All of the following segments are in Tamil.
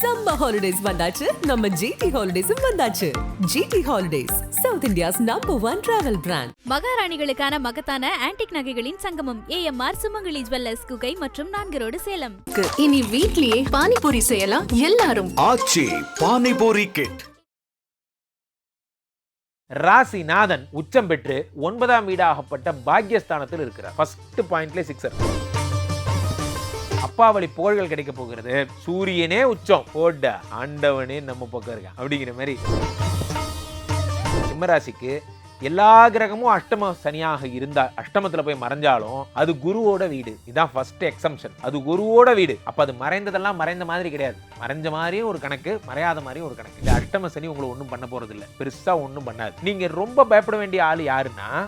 சம்மர் ஹாலிடேஸ் வந்தாச்சு. நம்ம ஜிடி ஹாலிடேஸும் வந்தாச்சு. GT holidays south India's number one travel brand மகாராணிகளுக்கான மகத்தான ஆன்டிக் நகைகளின் சங்கமம் ஏஎம்ஆர் சுமங்கலி ஜுவல்லர்ஸ் குகை மற்றும் நான்கு ரோடு சேலம் இனி வீட்லயே பானிபூரி செய்யலாம் எல்லாரும். ஆச்சி பானிபூரி கிட் ராசிநாதன் உச்சம் பெற்று ஒன்பதாம் வீடாகப்பட்ட பாக்யஸ்தானத்தில் இருக்கிறார். ஃபர்ஸ்ட் பாயிண்ட்ல சிக்ஸர் அப்பாவளி புகழ்கள் கிடைக்க போகிறது. சூரியனே உச்சம். போட்ட ஆண்டவனே நம்ம பக்கம் இருக்கான். அப்படிங்கிற மாதிரி. சிம்மராசிக்கு எல்லா கிரகமும் அஷ்டம சனியாக இருந்தா அஷ்டமத்துல போய் மறைஞ்சாலும் அது குருவோட வீடு. இதான் ஃபர்ஸ்ட் எக்ஸம்ஷன் அது குருவோட வீடு. அப்ப அது மறைந்ததெல்லாம் மறைந்த மாதிரி கிடையாது. மறைஞ்ச மாதிரியும் ஒரு கணக்கு மறையாத மாதிரியும் ஒரு கணக்கு. இந்த அஷ்டம சனி உங்களை ஒன்றும் பண்ண போறது இல்லை பெருசா ஒன்றும் பண்ணாது. நீங்க ரொம்ப பயப்பட வேண்டிய ஆள் யாருன்னா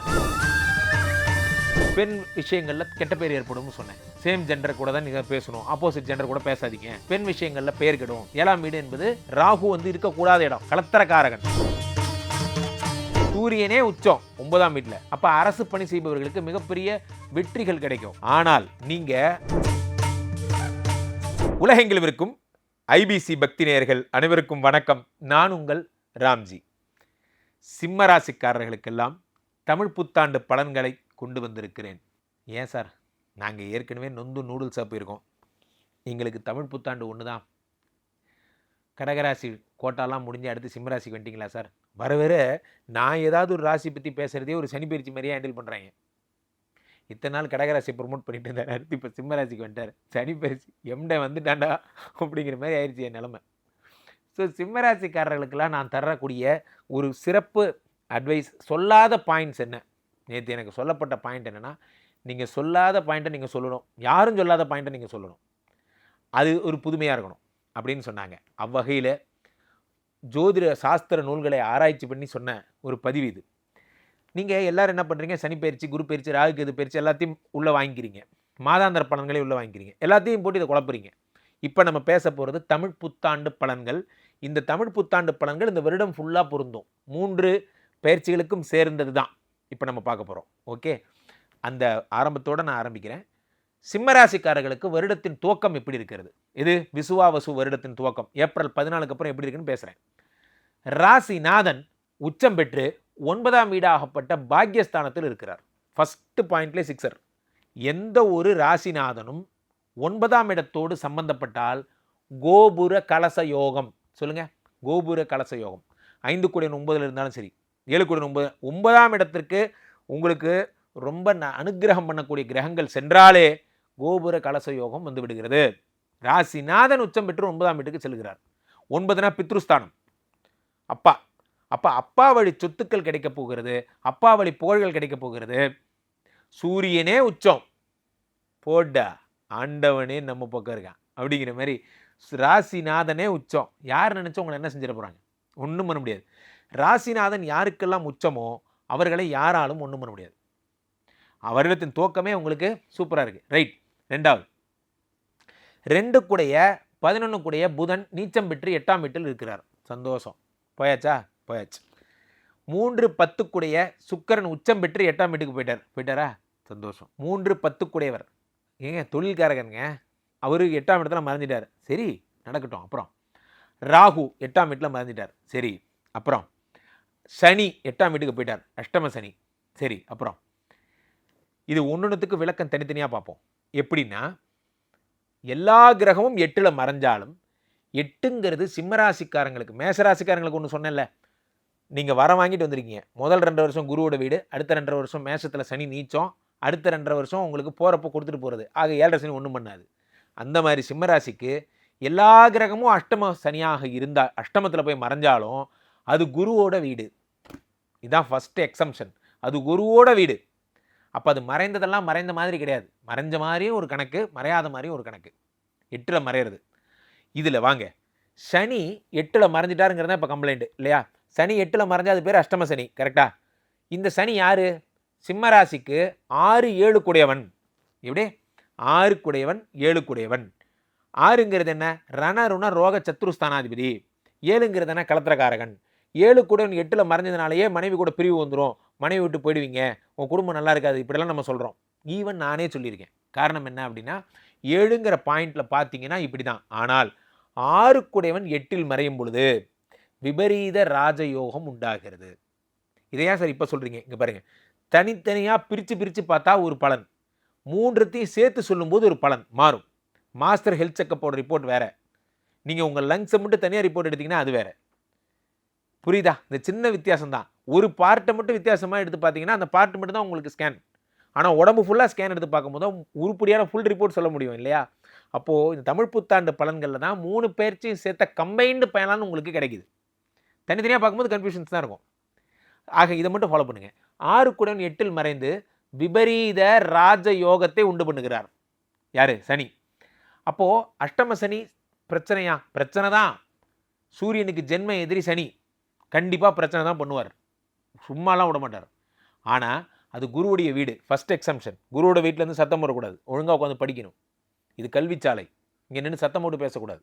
பெண் விஷயங்கள்ல கெட்ட பேர் ஏற்படும்னு சொன்னேன். சேம் ஜெண்டர் கூட தான் நீங்கள் பேசணும். ஆப்போசிட் ஜெண்டர் கூட பேசாதீங்க. பெண் விஷயங்கள்ல பேர் கெடும். ஏழாம் வீடு என்பது ராகு வந்து இருக்கக்கூடாத இடம். கலத்தரக்காரகன். சூரியனே உச்சம் ஒன்பதாம் வீட்டில் அப்போ அரசு பணி செய்பவர்களுக்கு மிகப்பெரிய வெற்றிகள் கிடைக்கும். ஆனால் நீங்க உலகெங்கிலும் இருக்கும் ஐபிசி பக்தி நேயர்கள் அனைவருக்கும் வணக்கம். நான் உங்கள் ராம்ஜி. சிம்மராசிக்காரர்களுக்கெல்லாம் தமிழ் புத்தாண்டு பலன்களை கொண்டு வந்திருக்கிறேன். ஏன் சார்? நாங்கள் ஏற்கனவே நொந்து நூடுல்ஸ் போயிருக்கோம். எங்களுக்கு தமிழ் புத்தாண்டு ஒன்று தான் கடகராசி கோட்டாலாம் முடிஞ்சு அடுத்து சிம்மராசிக்கு வந்துட்டீங்களா சார்? வர வர நான் ஏதாவது ஒரு ராசி பற்றி பேசுகிறதே ஒரு சனி பயிற்சி மாதிரியே ஹேண்டில் பண்ணுறாங்க இத்தனை நாள் கடகராசி ப்ரொமோட் பண்ணிட்டு இருந்தார். அடுத்து இப்போ சிம்மராசிக்கு வந்துட்டார். சனி பயிற்சி எம்டே வந்துட்டாண்டா அப்படிங்கிற மாதிரி ஆயிடுச்சு என் நிலமை. ஸோ சிம்மராசிக்காரர்களுக்கெல்லாம் நான் தரக்கூடிய ஒரு சிறப்பு அட்வைஸ் சொல்லாத பாயிண்ட்ஸ் என்ன? நேற்று எனக்கு சொல்லப்பட்ட பாயிண்ட் என்னென்னா நீங்கள் சொல்லாத பாயிண்ட்டை நீங்கள் சொல்லணும். யாரும் சொல்லாத பாயிண்ட்டை நீங்கள் சொல்லணும். அது ஒரு புதுமையாக இருக்கணும் அப்படின்னு சொன்னாங்க. அவ்வகையில் ஜோதிட சாஸ்திர நூல்களை ஆராய்ச்சி பண்ணி சொன்ன ஒரு பதிவு இது. நீங்கள் எல்லோரும் என்ன பண்ணுறீங்க சனி பயிற்சி குரு பயிற்சி ராகு கேது பயிற்சி எல்லாத்தையும் உள்ளே வாங்கிக்கிறீங்க. மாதாந்திர பலன்களை உள்ளே வாங்கிக்கிறீங்க. எல்லாத்தையும் போட்டு இதை குழப்புறீங்க. இப்போ நம்ம பேச போகிறது தமிழ் புத்தாண்டு பலன்கள். இந்த தமிழ் புத்தாண்டு பலன்கள் இந்த வருடம் ஃபுல்லாக பொருந்தும். மூன்று பயிற்சிகளுக்கும் சேர்ந்தது தான் இப்போ நம்ம பார்க்க போகிறோம் ஓகே? அந்த ஆரம்பத்தோடு நான் ஆரம்பிக்கிறேன். சிம்மராசிக்காரர்களுக்கு வருடத்தின் துவக்கம் எப்படி இருக்கிறது? இது விசுவாவசு வருடத்தின் துவக்கம். ஏப்ரல் பதினாலுக்கு அப்புறம் எப்படி இருக்குன்னு பேசுகிறேன் ராசிநாதன் உச்சம் பெற்று ஒன்பதாம் வீடாகப்பட்ட பாக்யஸ்தானத்தில் இருக்கிறார். ஃபஸ்ட்டு பாயிண்ட்லே சிக்ஸர் எந்த ஒரு ராசிநாதனும் ஒன்பதாம் இடத்தோடு சம்பந்தப்பட்டால் கோபுர கலச யோகம். சொல்லுங்கள் கோபுர கலச யோகம். ஐந்து கோடி ஒன்பதில் இருந்தாலும் சரி. ஏழு கோடி ஒன்பது ஒன்பதாம் இடத்திற்கு உங்களுக்கு ரொம்ப ந- அனுக்கிரகம் பண்ணக்கூடிய கிரகங்கள் சென்றாலே கோபுர கலச யோகம் வந்து விடுகிறது. ராசிநாதன் உச்சம் பெற்று ஒன்பதாம் வீட்டுக்கு செல்கிறார். ஒன்பதுனா பித்ருஸ்தானம். அப்பா அப்பா அப்பா வழி சொத்துக்கள் கிடைக்கப் போகிறது அப்பா வழி புகழ்கள் கிடைக்க போகிறது. சூரியனே உச்சம். போட்டா ஆண்டவனே நம்ம பக்கம் இருக்கான். அப்படிங்கிற மாதிரி ராசிநாதனே உச்சம். யார் நினச்சா உங்களை என்ன செஞ்சிட போகிறாங்க ஒன்றும் பண்ண முடியாது. ராசிநாதன் யாருக்கெல்லாம் உச்சமோ அவர்களை யாராலும் ஒன்றும் பண்ண முடியாது. அவரிடத்தின் துவக்கமே உங்களுக்கு சூப்பராக இருக்குது ரைட் ரெண்டாவது. ரெண்டு கூடைய பதினொன்று கூடைய புதன் நீச்சம் பெற்று எட்டாம் வீட்டில் இருக்கிறார். சந்தோஷம். போயாச்சா? போயாச்சு. மூன்று பத்து கூடைய சுக்கரன் உச்சம் பெற்று எட்டாம் வீட்டுக்கு போயிட்டார். போயிட்டாரா? சந்தோஷம். மூன்று பத்து கூடையவர். ஏங்க தொழில்காரகனுங்க. அவரு எட்டாம் இடத்துல மறந்துட்டார் சரி நடக்கட்டும். அப்புறம். ராகு எட்டாம் வீட்டில் மறந்துட்டார் சரி அப்புறம். சனி எட்டாம் வீட்டுக்கு போயிட்டார். அஷ்டம சனி. சரி அப்புறம். இது ஒன்றுத்துக்கு விளக்கம் தனித்தனியாக பார்ப்போம். எப்படின்னா எல்லா கிரகமும் எட்டில் மறைஞ்சாலும் எட்டுங்கிறது சிம்மராசிக்காரங்களுக்கு மேசராசிக்காரங்களுக்கு ஒன்று சொன்னேன்ல. நீங்கள் வர வாங்கிட்டு வந்திருக்கீங்க. முதல் ரெண்டரை வருஷம் குருவோட வீடு அடுத்த ரெண்டரை வருஷம் மேசத்தில் சனி நீச்சம் அடுத்த ரெண்டரை வருஷம் உங்களுக்கு போகிறப்ப கொடுத்துட்டு போகிறது ஆக ஏழரை சனி ஒன்றும் பண்ணாது. அந்த மாதிரி சிம்மராசிக்கு எல்லா கிரகமும் அஷ்டம சனியாக இருந்தால் அஷ்டமத்தில் போய் மறைஞ்சாலும் அது குருவோட வீடு. இதுதான் ஃபஸ்ட்டு எக்ஸம்ஷன் அது குருவோட வீடு. அப்போ அது மறைந்ததெல்லாம் மறைந்த மாதிரி கிடையாது. மறைஞ்ச மாதிரியும் ஒரு கணக்கு மறையாத மாதிரியும் ஒரு கணக்கு. எட்டில் மறையிறது. இதில் வாங்க. சனி எட்டில் மறைஞ்சிட்டாருங்கிறது தான் இப்போ கம்ப்ளைண்ட் இல்லையா? சனி எட்டில் மறைஞ்சா அது பேர் அஷ்டம சனி கரெக்டா இந்த சனி யாரு? சிம்மராசிக்கு ஆறு ஏழு குடையவன் எப்படி? ஆறு குடையவன் ஏழு குடையவன் ஆறுங்கிறது என்ன? ரணருண ரோக சத்ருஸ்தானாதிபதி ஏழுங்கிறது என்ன? கலத்திரக்காரகன். ஏழு கூட எட்டில் மறைஞ்சதுனாலேயே மனைவி கூட பிரிவு வந்துடும் மனைவி விட்டு போயிடுவீங்க. உன் குடும்பம் நல்லா இருக்காது. இப்படிலாம் நம்ம சொல்கிறோம் ஈவன் நானே சொல்லியிருக்கேன். காரணம் என்ன அப்படின்னா ஏழுங்கிற பாயிண்டில் பார்த்தீங்கன்னா இப்படி தான் ஆனால் ஆறுக்குடையவன் எட்டில் மறையும் பொழுது விபரீத ராஜயோகம் உண்டாகிறது. இதையா சார் இப்போ சொல்கிறீங்க இங்கே பாருங்கள் தனித்தனியாக பிரித்து பிரித்து பார்த்தா ஒரு பலன். மூன்றத்தையும் சேர்த்து சொல்லும்போது ஒரு பலன் மாறும். மாஸ்டர் ஹெல்த் செக்கப்போட ரிப்போர்ட் வேறு. நீங்கள் உங்கள் லங்ஸை மட்டும் தனியாக ரிப்போர்ட் எடுத்தீங்கன்னா அது வேறு. புரியுதா? இந்த சின்ன வித்தியாசம் தான் ஒரு பார்ட்டை மட்டும் வித்தியாசமாக எடுத்து பார்த்தீங்கன்னா அந்த பார்ட் மட்டும் தான் உங்களுக்கு ஸ்கேன் ஆனால் உடம்பு ஃபுல்லாக ஸ்கேன் எடுத்து பார்க்கும்போது உருப்படியான ஃபுல் ரிப்போர்ட் சொல்ல முடியும் இல்லையா? அப்போது இந்த தமிழ் புத்தாண்டு பலன்களில் தான் மூணு பேர்ச்சையும் சேர்த்த கம்பைன்டு பயனான்னு உங்களுக்கு கிடைக்குது. தனித்தனியாக பார்க்கும்போது கன்ஃபியூஷன்ஸ் தான் இருக்கும். ஆக இதை மட்டும் ஃபாலோ பண்ணுங்கள் ஆறு குடன் எட்டில் மறைந்து விபரீத ராஜ யோகத்தை உண்டு பண்ணுகிறார். யார்? சனி. அப்போது அஷ்டம சனி பிரச்சனையா? பிரச்சனை தான். சூரியனுக்கு ஜென்ம எதிரி சனி. கண்டிப்பாக பிரச்சனை தான் பண்ணுவார். சும்மாலாம் விட மாட்டார். ஆனால் அது குருவுடைய வீடு ஃபஸ்ட் எக்ஸம்ஷன் குருவோட வீட்டிலேருந்து சத்தம் போடக்கூடாது ஒழுங்காக உட்காந்து படிக்கணும். இது கல்விச்சாலை. இங்கே நின்று சத்தம் போட்டு பேசக்கூடாது.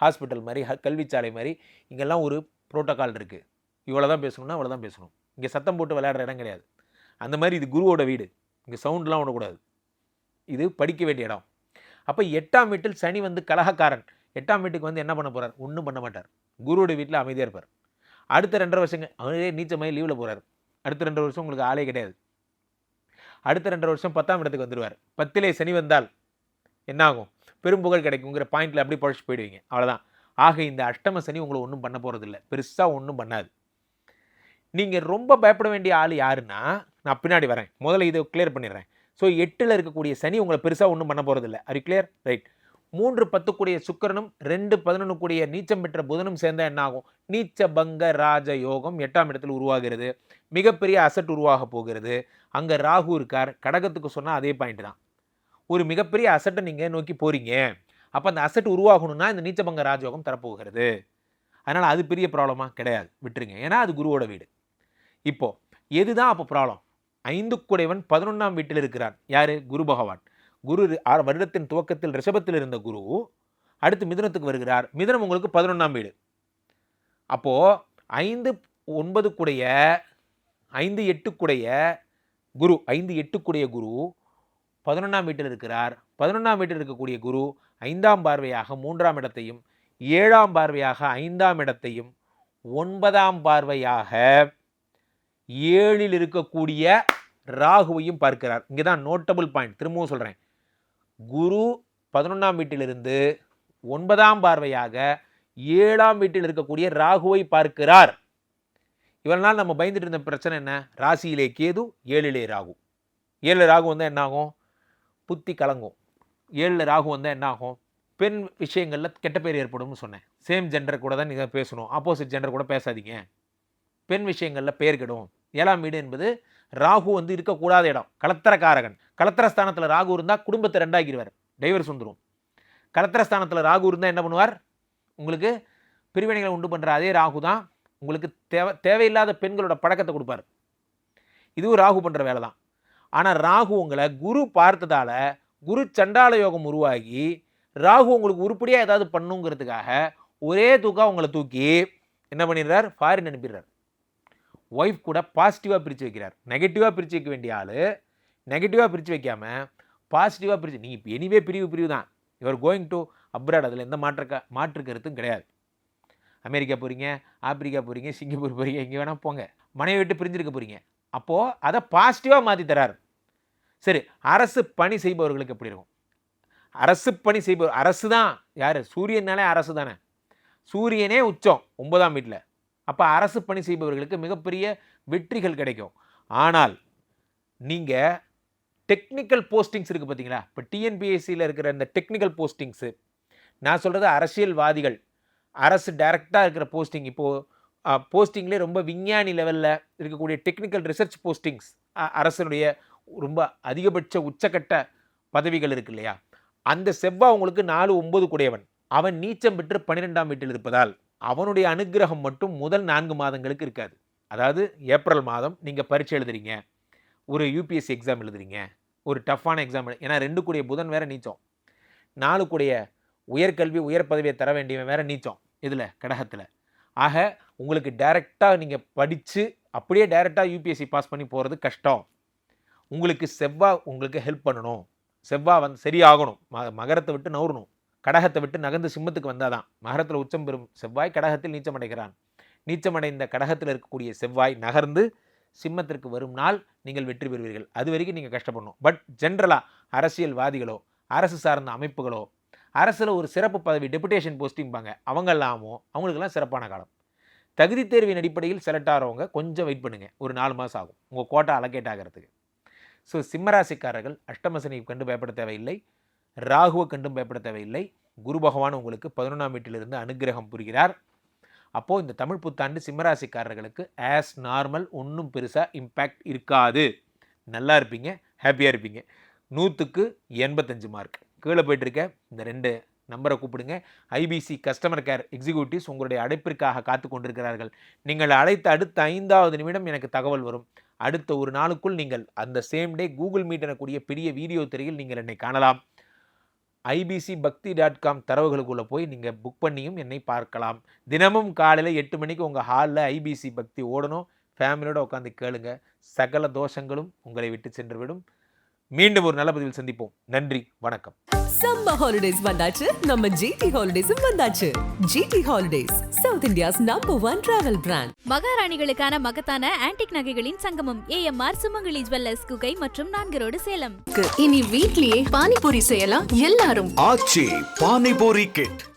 ஹாஸ்பிட்டல் மாதிரி ஹ- கல்விச்சாலை மாதிரி இங்கெல்லாம் ஒரு ப்ரோட்டோக்கால் இருக்குது இவ்வளோ தான் பேசணும்னா அவ்வளோ தான் பேசணும். இங்கே சத்தம் போட்டு விளையாடுற இடம் கிடையாது. அந்த மாதிரி இது குருவோட வீடு. இங்கே சவுண்ட்லாம் விடக்கூடாது. இது படிக்க வேண்டிய இடம். அப்போ எட்டாம் வீட்டில் சனி வந்து கலகக்காரன். எட்டாம் வீட்டுக்கு வந்து என்ன பண்ண போகிறார் ஒன்றும் பண்ண மாட்டார். குருவோட வீட்டில் அமைதியாக இருப்பார். அடுத்த ரெண்டரை வருஷங்க அவரே நீச்சமாய் லீவில் போகிறார் அடுத்த ரெண்டரை வருஷம் உங்களுக்கு ஆளே கிடையாது. அடுத்த ரெண்டரை வருஷம் பத்தாம் இடத்துக்கு வந்துடுவார் பத்திலே சனி வந்தால் என்ன ஆகும் பெரும்புகழ் கிடைக்குங்கிற பாயிண்டில் அப்படியே பழச்சு போயிடுவீங்க. அவ்வளோதான் ஆக இந்த அஷ்டம சனி உங்களை ஒன்றும் பண்ண போகிறதில்ல பெருசாக ஒன்றும் பண்ணாது. நீங்கள் ரொம்ப பயப்பட வேண்டிய ஆள் யாருன்னா நான் பின்னாடி வரேன். முதல்ல இதை கிளியர் பண்ணிடுறேன். ஸோ எட்டில் இருக்கக்கூடிய சனி உங்களை பெருசாக ஒன்றும் பண்ண போகிறதில்ல அது கிளியர் ரைட் மூன்று பத்து கூடிய சுக்கிரனும் ரெண்டு பதினொன்று கூடிய நீச்சம் பெற்ற புதனும் சேர்ந்தா என்ன ஆகும் நீச்ச பங்க ராஜ யோகம் எட்டாம் இடத்தில் உருவாகிறது. மிகப்பெரிய அசட் உருவாக போகிறது. அங்கே ராகு இருக்கார். கடகத்துக்கு சொன்னால் அதே பாயிண்ட் தான். ஒரு மிகப்பெரிய அசட்டை நீங்கள் நோக்கி போறீங்க. அப்போ அந்த அசட் உருவாகணும்னா இந்த நீச்சபங்க ராஜயோகம் தரப்போகிறது. அதனால் அது பெரிய ப்ராப்ளமா கிடையாது. விட்டுருங்க. ஏன்னா அது குருவோட வீடு. இப்போ எதுதான் அப்போ ப்ராப்ளம் ஐந்து குடைவன் பதினொன்றாம் வீட்டில் இருக்கிறான். யாரு? குரு பகவான். குரு ஆறு வருடத்தின் துவக்கத்தில் ரிஷபத்தில் இருந்த குரு அடுத்து மிதுனத்துக்கு வருகிறார். மிதுனம் உங்களுக்கு பதினொன்றாம் வீடு. அப்போது ஐந்து ஒன்பதுக்குடைய ஐந்து எட்டுக்குடைய குரு ஐந்து எட்டுக்குடைய குரு பதினொன்றாம் வீட்டில் இருக்கிறார். பதினொன்றாம் வீட்டில் இருக்கக்கூடிய குரு ஐந்தாம் பார்வையாக மூன்றாம் இடத்தையும் ஏழாம் பார்வையாக ஐந்தாம் இடத்தையும் ஒன்பதாம் பார்வையாக ஏழில் இருக்கக்கூடிய ராகுவையும் பார்க்கிறார். இங்கே தான் நோட்டபுள் பாயிண்ட் திரும்பவும் சொல்கிறேன் குரு பதினொன்றாம் வீட்டிலிருந்து ஒன்பதாம் பார்வையாக ஏழாம் வீட்டில் இருக்கக்கூடிய ராகுவை பார்க்கிறார். இவனால் நாள் நம்ம பயந்துட்டு இருந்த பிரச்சனை என்ன? ராசியிலே கேது ஏழிலே ராகு. ஏழு ராகு வந்தால் என்னாகும்? புத்தி கலங்கும். ஏழில் ராகு வந்தால் என்னாகும்? பெண் விஷயங்களில் கெட்ட பேர் ஏற்படும்னு சொன்னேன். சேம் ஜெண்டர் கூட தான் நீங்கள் பேசணும். ஆப்போசிட் ஜெண்டர் கூட பேசாதீங்க. பெண் விஷயங்களில் பெயர் கெடும். ஏழாம் வீடு என்பது ராகு வந்து இருக்கக்கூடாத இடம். கலத்தரக்காரகன். கலத்தரஸ்தானத்தில் ராகு இருந்தால் குடும்பத்தை ரெண்டாக்கிடுவார். டைவர்ஸ் வந்துடும் கலத்தரஸ்தானத்தில் ராகு இருந்தால் என்ன பண்ணுவார்? உங்களுக்கு பிரிவினைகளை உண்டு பண்ணுற அதே ராகு தான் உங்களுக்கு தேவை தேவையில்லாத பெண்களோட பழக்கத்தை கொடுப்பார். இதுவும் ராகு பண்ணுற வேலை தான். ஆனால் ராகு உங்களை குரு பார்த்ததால குரு சண்டால யோகம் உருவாகி ராகு உங்களுக்கு உருப்படியாக ஏதாவது பண்ணுங்கிறதுக்காக ஒரே தூக்கா உங்களை தூக்கி என்ன பண்ணிடுறார்? ஃபாரின் அனுப்பிடுறார். ஒய்ஃப் கூட பாசிட்டிவாக பிரித்து வைக்கிறார். நெகட்டிவாக பிரித்து வைக்க வேண்டிய ஆள் நெகட்டிவாக பிரித்து வைக்காமல் பாசிட்டிவாக பிரித்து நீங்கள் இப்போ எனிவே பிரிவு பிரிவு தான். யுவர் கோயிங் டு அப்ராட் அதில் எந்த மாற்ற க- மாற்று கருத்தும் கிடையாது. அமெரிக்கா போகிறீங்க ஆப்பிரிக்கா போகிறீங்க சிங்கப்பூர் போகிறீங்க எங்கே வேணால் போங்க. மனைவி விட்டு பிரிஞ்சிருக்க போகிறீங்க அப்போது அதை பாசிட்டிவாக மாற்றி தரார். சரி அரசு பணி செய்பவர்களுக்கு எப்படி இருக்கும்? அரசு பணி செய்பவர் அரசு தான் யார்? சூரியனாலே அரசு தானே சூரியனே உச்சம் ஒன்பதாம் வீட்டில் அப்போ அரசு பணி செய்பவர்களுக்கு மிகப்பெரிய வெற்றிகள் கிடைக்கும். ஆனால் நீங்கள் டெக்னிக்கல் போஸ்டிங்ஸ் இருக்குது பார்த்தீங்களா இப்போ டிஎன்பிஎஸ்சியில் இருக்கிற இந்த டெக்னிக்கல் போஸ்டிங்ஸு நான் சொல்கிறது அரசியல்வாதிகள் அரசு டைரக்டாக இருக்கிற போஸ்டிங் இப்போது போஸ்டிங்லேயே ரொம்ப விஞ்ஞானி லெவலில் இருக்கக்கூடிய டெக்னிக்கல் ரிசர்ச் போஸ்டிங்ஸ் அரசனுடைய ரொம்ப அதிகபட்ச உச்சக்கட்ட பதவிகள் இருக்கு இல்லையா? அந்த செவ்வாய் உங்களுக்கு நாலு ஒம்பது குடையவன். அவன் நீச்சம் பெற்று பன்னிரெண்டாம் வீட்டில் இருப்பதால் அவனுடைய அனுக்கிரகம் மட்டும் முதல் நான்கு மாதங்களுக்கு இருக்காது. அதாவது ஏப்ரல் மாதம் நீங்கள் பரீட்சை எழுதுறீங்க ஒரு யூபிஎஸ்சி எக்ஸாம் எழுதுறீங்க ஒரு டஃப்பான எக்ஸாம் ஏன்னா ரெண்டு கூடிய புதன் வேற நீச்சம். நாலு கூடிய உயர்கல்வி உயர் பதவியை தர வேண்டியவன் வேற நீச்சம் இதில் கடகத்தில். ஆக உங்களுக்கு டைரெக்டாக நீங்கள் படித்து அப்படியே டைரெக்டாக யூபிஎஸ்சி பாஸ் பண்ணி போகிறது கஷ்டம். உங்களுக்கு செவ்வாய் உங்களுக்கு ஹெல்ப் பண்ணணும். செவ்வாய் வந்து சரியாகணும். ம மகரத்தை விட்டு நவுறணும் கடகத்தை விட்டு நகர்ந்து சிம்மத்துக்கு வந்தாதான். மகரத்தில் உச்சம் பெறும் செவ்வாய் கடகத்தில் நீச்சமடைகிறான் நீச்சமடைந்த கடகத்தில் இருக்கக்கூடிய செவ்வாய் நகர்ந்து சிம்மத்திற்கு வரும் நாள் நீங்கள் வெற்றி பெறுவீர்கள். அது வரைக்கும் நீங்கள் கஷ்டப்படணும். பட் ஜென்ரலாக அரசியல்வாதிகளோ அரசு சார்ந்த அமைப்புகளோ அரசில் ஒரு சிறப்பு பதவி டெபுடேஷன் போஸ்டிங்பாங்க அவங்க எல்லாமோ அவங்களுக்கெல்லாம் சிறப்பான காலம். தகுதி தேர்வின் அடிப்படையில் செலக்ட் ஆகிறவங்க கொஞ்சம் வெயிட் பண்ணுங்கள் ஒரு நாலு மாதம் ஆகும். உங்கள் கோட்டா அலகேட் ஆகிறதுக்கு. ஸோ சிம்மராசிக்காரர்கள் அஷ்டமசனியை கண்டு பயப்பட தேவையில்லை. ராகுவை கண்டும் பயப்பட தேவையில்லை. குரு பகவான் உங்களுக்கு பதினொன்றாம் வீட்டிலிருந்து அனுக்கிரகம் புரிகிறார். அப்போது இந்த தமிழ் புத்தாண்டு சிம்மராசிக்காரர்களுக்கு ஆஸ் நார்மல் ஒன்றும் பெருசாக இம்பேக்ட் இருக்காது. நல்லா இருப்பீங்க ஹாப்பியாக இருப்பீங்க. நூற்றுக்கு எண்பத்தஞ்சு மார்க் கீழே போயிட்டுருக்க இந்த ரெண்டு நம்பரை கூப்பிடுங்க. ஐபிசி கஸ்டமர் கேர் எக்ஸிக்யூட்டிவ்ஸ் உங்களுடைய அழைப்பிற்காக காத்து கொண்டிருக்கிறார்கள். நீங்கள் அழைத்த அடுத்த ஐந்தாவது நிமிடம் எனக்கு தகவல் வரும். அடுத்த ஒரு நாளுக்குள் நீங்கள் அந்த சேம் டே கூகுள் மீட் எனக்கூடிய பெரிய வீடியோ திரையில் நீங்கள் என்னை காணலாம். ஐபிசி பக்தி டாட் காம் தரவுகளுக்குள்ளே போய் நீங்கள் புக் பண்ணியும் என்னை பார்க்கலாம். தினமும் காலையில் எட்டு மணிக்கு உங்கள் ஹாலில் ஐபிசி பக்தி ஓடணும். ஃபேமிலியோடு உட்காந்து கேளுங்க. சகல தோஷங்களும் உங்களை விட்டு சென்றுவிடும் மீண்டும் ஒரு நல்ல பதிவில் சந்திப்போம். நன்றி வணக்கம். சம்மர் ஹாலிடேஸ் வந்தாச்சு. நம்ம ஜிடி ஹாலிடேஸும் வந்தாச்சு. GT holidays south India's number one travel brand மகாராணிகளுக்கான மகத்தான ஆன்டிக் நகைகளின் சங்கமம் ஏஎம்ஆர் சுமங்கலி ஜுவல்லர்ஸ் குகை மற்றும் நான்கு ரோடு சேலம். இனி வீட்லயே பானிபூரி செய்யலாம் எல்லாரும். ஆச்சி பானிபூரி கிட்